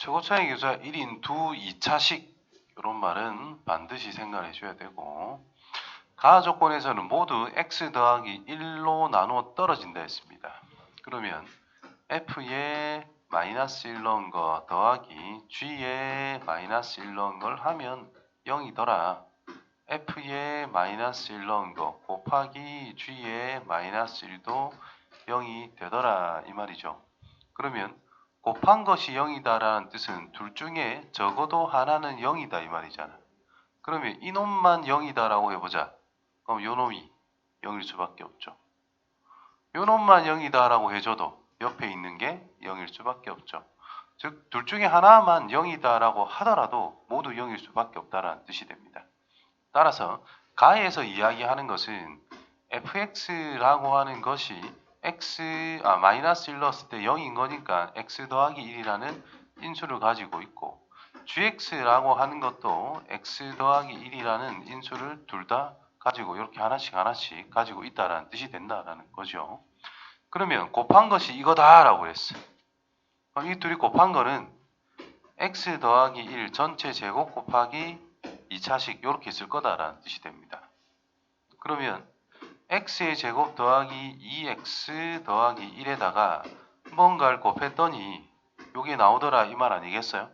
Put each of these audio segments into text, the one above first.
최고차의 교사 1인 2, 2차식 이런 말은 반드시 생각해 줘야 되고 가하 조건에서는 모두 x 더하기 1로 나누어 떨어진다 했습니다. 그러면 f의 마이너스 1 넣은 거 더하기 g의 마이너스 1 넣은 걸 하면 0이더라. f의 마이너스 1 넣은 거 곱하기 g의 마이너스 1도 0이 되더라 이 말이죠. 그러면 곱한 것이 0이다라는 뜻은 둘 중에 적어도 하나는 0이다 이 말이잖아. 그러면 이놈만 0이다라고 해보자. 그럼 요놈이 0일 수밖에 없죠. 요놈만 0이다라고 해줘도 옆에 있는 게 0일 수밖에 없죠. 즉, 둘 중에 하나만 0이다라고 하더라도 모두 0일 수밖에 없다라는 뜻이 됩니다. 따라서 가에서 이야기하는 것은 fx라고 하는 것이 x 아 마이너스 1 넣었을 때 0인 거니까 x 더하기 1이라는 인수를 가지고 있고 gx라고 하는 것도 x 더하기 1이라는 인수를 둘 다 가지고 이렇게 하나씩 하나씩 가지고 있다라는 뜻이 된다라는 거죠. 그러면 곱한 것이 이거다라고 했어. 그럼 이 둘이 곱한 거는 x 더하기 1 전체 제곱 곱하기 2차식 이렇게 쓸 거다라는 뜻이 됩니다. 그러면 x의 제곱 더하기 2x 더하기 1에다가 뭔가를 곱했더니 요게 나오더라 이 말 아니겠어요?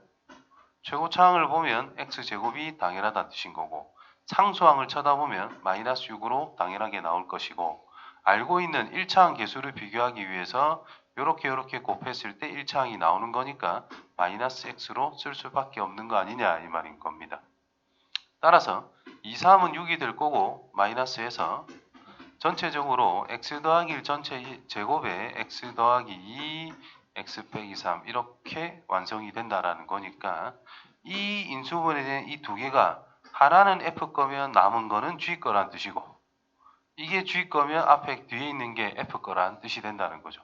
최고차항을 보면 x제곱이 당연하다는 뜻인 거고 상수항을 쳐다보면 마이너스 6으로 당연하게 나올 것이고 알고 있는 1차항 개수를 비교하기 위해서 요렇게 요렇게 곱했을 때 1차항이 나오는 거니까 마이너스 x로 쓸 수밖에 없는 거 아니냐 이 말인 겁니다. 따라서 2, 3은 6이 될 거고 마이너스에서 전체적으로 x 더하기 1 전체 제곱에 x 더하기 2, x 빼기 3 이렇게 완성이 된다라는 거니까 이 인수분에 대한 이 두 개가 하나는 f 거면 남은 거는 g 거란 뜻이고 이게 g 거면 앞에 뒤에 있는 게 f 거란 뜻이 된다는 거죠.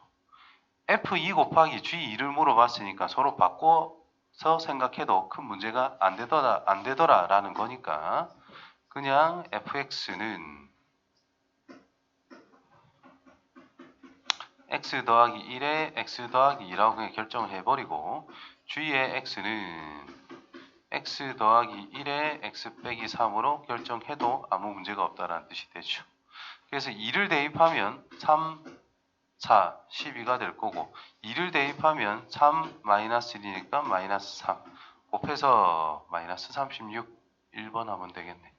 f2 곱하기 g2를 물어봤으니까 서로 바꿔서 생각해도 큰 문제가 안 되더라 안 되더라라는 거니까 그냥 fx는 x 더하기 1에 x 더하기 2라고 그냥 결정을 해버리고 g의 x는 x 더하기 1에 x 빼기 3으로 결정해도 아무 문제가 없다라는 뜻이 되죠. 그래서 2를 대입하면 3, 4, 12가 될 거고 2를 대입하면 3 마이너스 1이니까 마이너스 3 곱해서 마이너스 36 1번 하면 되겠네.